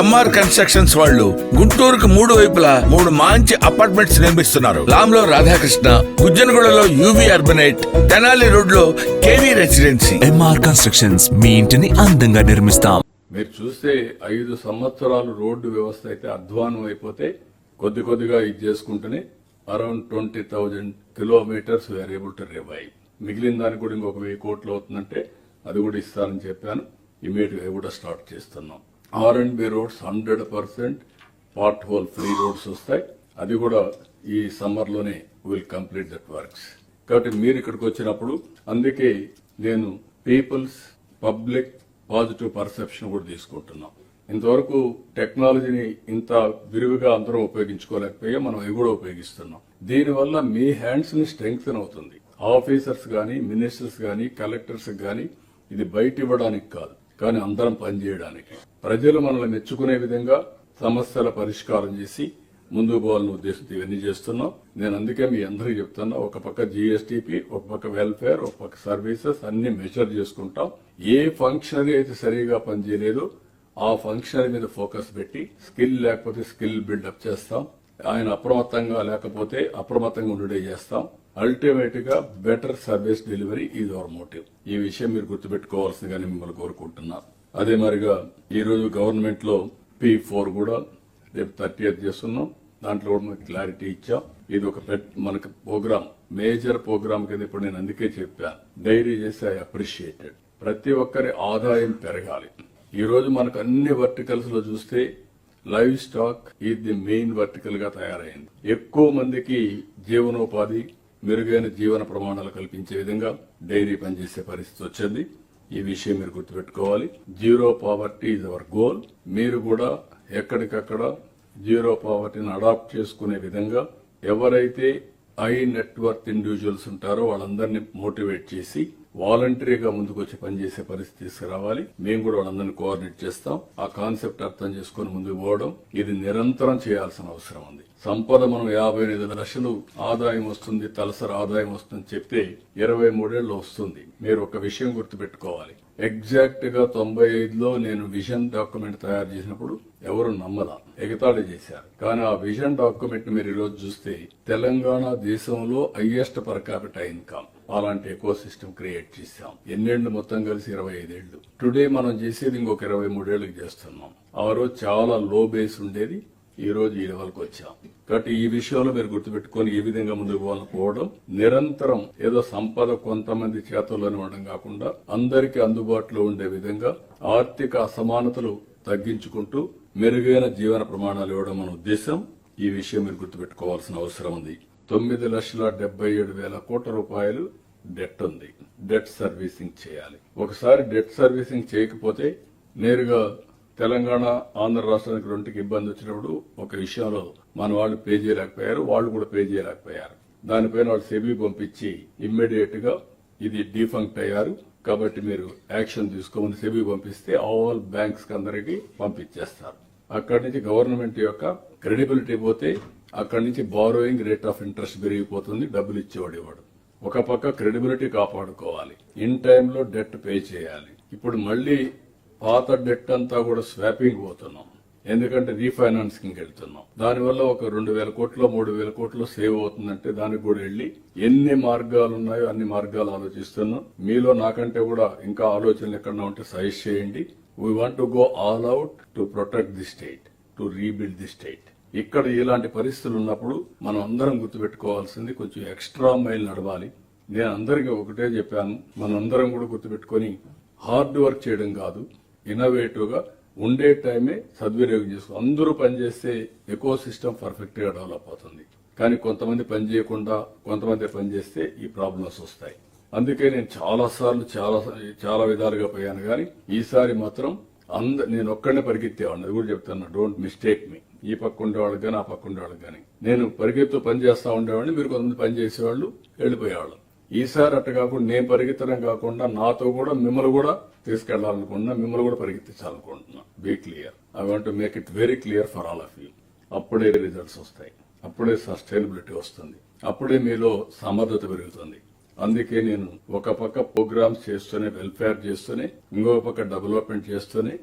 MR constructions వాళ్ళు గుంటూరుకు మూడు వైపులా మూడు మంచి అపార్ట్మెంట్స్ నిర్మిస్తున్నారు. లాంలో రాధాకృష్ణ గుజ్జనగూడలో యూవి అర్బనైట్ తెనాలి రోడ్లో కేవీ రెసిడెన్సీ ఎంఆర్ కన్స్ట్రక్షన్స్ మీ ఇంటిని అందంగా నిర్మిస్తాం. మీరు చూస్తే ఐదు సంవత్సరాలు రోడ్డు వ్యవస్థ అయితే అధ్వానం అయిపోతే కొద్ది కొద్దిగా ఇది చేసుకుంటూనే around twenty thousand kilometres were able to revive మిగిలిన దానికి కూడా ఇంకొక వెయ్యి కోట్లు అవుతుందంటే అది కూడా ఇస్తానని చెప్పాను. ఇమీడియట్గా కూడా స్టార్ట్ చేస్తున్నాం. R and B roads hundred percent pothole free roads వస్తాయి. అది కూడా ఈ సమ్మర్లోనే విల్ కంప్లీట్ దట్ వర్క్స్ కాబట్టి మీరు ఇక్కడికి వచ్చినప్పుడు అందుకే నేను పీపుల్స్ పబ్లిక్ పాజిటివ్ పర్సెప్షన్ కూడా తీసుకుంటున్నాం. ఇంతవరకు టెక్నాలజీని ఇంత విరివిగా అందరం ఉపయోగించుకోలేకపోయా మనం ఇవి కూడా ఉపయోగిస్తున్నాం. దీనివల్ల మీ హ్యాండ్స్ని స్ట్రెంగ్త్ అవుతుంది. ఆఫీసర్స్ గాని మినిస్టర్స్ గాని కలెక్టర్స్ గాని ఇది బయట ఇవ్వడానికి కాదు. కానీ అందరం పనిచేయడానికి. ప్రజలు మనల్ని మెచ్చుకునే విధంగా సమస్యల పరిష్కారం చేసి ముందుకు పోవాలని ఉద్దేశంతో ఇవన్నీ చేస్తున్నాం. నేను అందుకే మీ అందరికీ చెప్తున్నా ఒక పక్క జీఎస్టీపీ ఒక పక్క వెల్ఫేర్ ఒక పక్క సర్వీసెస్ అన్ని మెజర్ చేసుకుంటాం. ఏ ఫంక్షనరీ అయితే సరిగా పనిచేయలేదో ఆ ఫంక్షనరీ మీద ఫోకస్ పెట్టి స్కిల్ లేకపోతే స్కిల్ బిల్డప్ చేస్తాం. ఆయన అప్రమత్తంగా లేకపోతే అప్రమత్తంగా ఉండడే చేస్తాం. అల్టిమేట్గా better service delivery is our motive. ఈ విషయం మీరు గుర్తుపెట్టుకోవాల్సిందిగా మిమ్మల్ని కోరుకుంటున్నా. అదే మరిగా ఈ రోజు గవర్నమెంట్లో పి ఫోర్ కూడా రేపు థర్టీ ఎయిత్ చేస్తున్నాం. దాంట్లో కూడా మనకి క్లారిటీ ఇచ్చాం. ఇది ఒక పెట్ మనకి ప్రోగ్రామ్ మేజర్ ప్రోగ్రామ్ కింద ఇప్పుడు నేను అందుకే చెప్పాను డైరీ చేసి ఐ అప్రిషియేటెడ్ ప్రతి ఒక్కరి ఆదాయం పెరగాలి. ఈ రోజు మనకు అన్ని వర్టికల్స్లో చూస్తే లైవ్ స్టాక్ ఇది మెయిన్ వర్టికల్గా తయారైంది. ఎక్కువ మందికి జీవనోపాధి మెరుగైన జీవన ప్రమాణాలు కల్పించే విధంగా డైరీ పనిచేసే పరిస్థితి వచ్చింది. ఈ విషయం మీరు గుర్తుపెట్టుకోవాలి. Zero poverty is our goal. మీరు కూడా ఎక్కడికక్కడ జీరో పావర్టీని అడాప్ట్ చేసుకునే విధంగా ఎవరైతే ఐ నెట్వర్క్ ఇండివిజువల్స్ ఉంటారో వాళ్ళందరినీ మోటివేట్ చేసి వాలంటరీగా ముందుకు వచ్చి పనిచేసే పరిస్థితి తీసుకురావాలి. మేము కూడా వాళ్ళందరినీ కోఆర్డినేట్ చేస్తాం. ఆ కాన్సెప్ట్ అర్థం చేసుకుని ముందుకు పోవడం ఇది నిరంతరం చేయాల్సిన అవసరం ఉంది. సంపద మనం యాభై ఎనిమిది లక్షలు ఆదాయం వస్తుంది తలసరి ఆదాయం వస్తుంది చెప్తే ఇరవై మూడేళ్ళు వస్తుంది. మీరు ఒక విషయం గుర్తుపెట్టుకోవాలి. ఎగ్జాక్ట్గా తొంభై ఐదులో నేను విజన్ డాక్యుమెంట్ తయారు చేసినప్పుడు ఎవరు నమ్మదా ఎగతాళి చేశారు. కానీ ఆ విజన్ డాక్యుమెంట్ మీరు ఈరోజు చూస్తే తెలంగాణ దేశంలో హైయెస్ట్ పర్ క్యాపిటల్ ఇన్కమ్. అలాంటి ఎకో సిస్టమ్ క్రియేట్ చేశాం. ఎన్నేళ్ళు మొత్తం కలిసి ఇరవై ఐదేళ్ళు టుడే మనం చేసేది ఇంకొక ఇరవై మూడేళ్ళకు చేస్తున్నాం. ఆ రోజు చాలా లో బేస్ ఉండేది. ఈ రోజు ఈ లెవెల్కి వచ్చాం. కాబట్టి ఈ విషయంలో మీరు గుర్తుపెట్టుకొని ఏ విధంగా ముందుకు పోవాలని పోవడం నిరంతరం ఏదో సంపద కొంతమంది చేతుల్లోనే ఉండడం కాకుండా అందరికీ అందుబాటులో ఉండే విధంగా ఆర్థిక అసమానతలు తగ్గించుకుంటూ మెరుగైన జీవన ప్రమాణాలు ఇవ్వడం మన ఉద్దేశం. ఈ విషయం మీరు గుర్తుపెట్టుకోవాల్సిన అవసరం ఉంది. తొమ్మిది లక్షల డెబ్బై ఏడు వేల కోట్ల రూపాయలు డెట్ ఉంది. డెట్ సర్వీసింగ్ చేయాలి. ఒకసారి డెట్ సర్వీసింగ్ చేయకపోతే నేరుగా తెలంగాణ ఆంధ్ర రాష్ట్రానికి రెండుకి ఇబ్బంది వచ్చినప్పుడు ఒక విషయంలో మన వాళ్ళు పే చేయలేకపోయారు వాళ్ళు కూడా పే చేయలేకపోయారు. దానిపైన వాళ్ళు సెబీ పంపించి ఇమ్మీడియట్గా ఇది డిఫంక్ట్ అయ్యారు. కాబట్టి మీరు యాక్షన్ తీసుకోమని సెబీ పంపిస్తే ఆల్ బ్యాంక్స్ అందరికి పంపించేస్తారు. అక్కడి నుంచి గవర్నమెంట్ యొక్క క్రెడిబిలిటీ పోతే అక్కడి నుంచి బారోయింగ్ రేట్ ఆఫ్ ఇంట్రెస్ట్ పెరిగిపోతుంది డబ్బులు ఇచ్చేవాడు ఒక పక్క క్రెడిబిలిటీ కాపాడుకోవాలి. ఇన్ టైంలో డెట్ పే చేయాలి. ఇప్పుడు మళ్ళీ పాత డెట్ అంతా కూడా స్వాపింగ్ పోతున్నాం. ఎందుకంటే రీఫైనాన్సింగ్ వెళ్తున్నాం దానివల్ల ఒక రెండు వేల కోట్లు మూడు వేల కోట్లు సేవ్ అవుతుందంటే దానికి కూడా వెళ్ళి ఎన్ని మార్గాలు ఉన్నాయో అన్ని మార్గాలు ఆలోచిస్తున్నాం. మీలో నాకంటే కూడా ఇంకా ఆలోచనలు ఎక్కడన్నా ఉంటే సజెస్ట్ చేయండి. We want to go all out to protect the state to rebuild the state ఇక్కడ ఇలాంటి పరిస్థితులు ఉన్నప్పుడు మనం అందరం గుర్తుపెట్టుకోవాల్సింది కొంచెం ఎక్స్ట్రా మైల్ నడవాలి. నేను అందరికీ ఒకటే చెప్పాను మనందరం కూడా గుర్తుపెట్టుకొని హార్డ్ వర్క్ చేయడం కాదు ఇన్నోవేటివ్గా ఉండే టైమే సద్వినియోగం చేసుకో. అందరూ పనిచేస్తే ఎకో సిస్టమ్ పర్ఫెక్ట్గా డెవలప్ అవుతుంది. కానీ కొంతమంది పని చేయకుండా కొంతమంది పని చేస్తే ఈ ప్రాబ్లమ్స్ వస్తాయి. అందుకే నేను చాలా సార్లు చాలా చాలా విధాలుగా పోయాను. కానీ ఈసారి మాత్రం అంద నేను ఒక్కడనే పరిగెత్తేవాడిని. అది కూడా చెప్తాను డోంట్ మిస్టేక్ మీ ఈ పక్క ఉండేవాళ్ళకి కానీ ఆ పక్క ఉండేవాళ్ళకి కానీ. నేను పరిగెత్తు పని చేస్తా ఉండేవాడిని మీరు కొంతమంది పని చేసేవాళ్ళు వెళ్ళిపోయేవాళ్ళు. ఈసారి అట్ట కాకుండా నేను పరిగెత్తడం కాకుండా నాతో కూడా మిమ్మల్ని కూడా తీసుకెళ్ళాలనుకుంటున్నా మిమ్మల్ని కూడా పరిగెత్తించాలనుకుంటున్నా. Be clear I want to make it very clear for all of you అప్పుడే రిజల్ట్స్ వస్తాయి. అప్పుడే సస్టైనబిలిటీ వస్తుంది. అప్పుడే మీలో సమర్థత పెరుగుతుంది. అందుకే నేను ఒక పక్క ప్రోగ్రామ్స్ చేస్తూనే వెల్ఫేర్ చేస్తూనే ఇంకో పక్క డెవలప్మెంట్ చేస్తూనే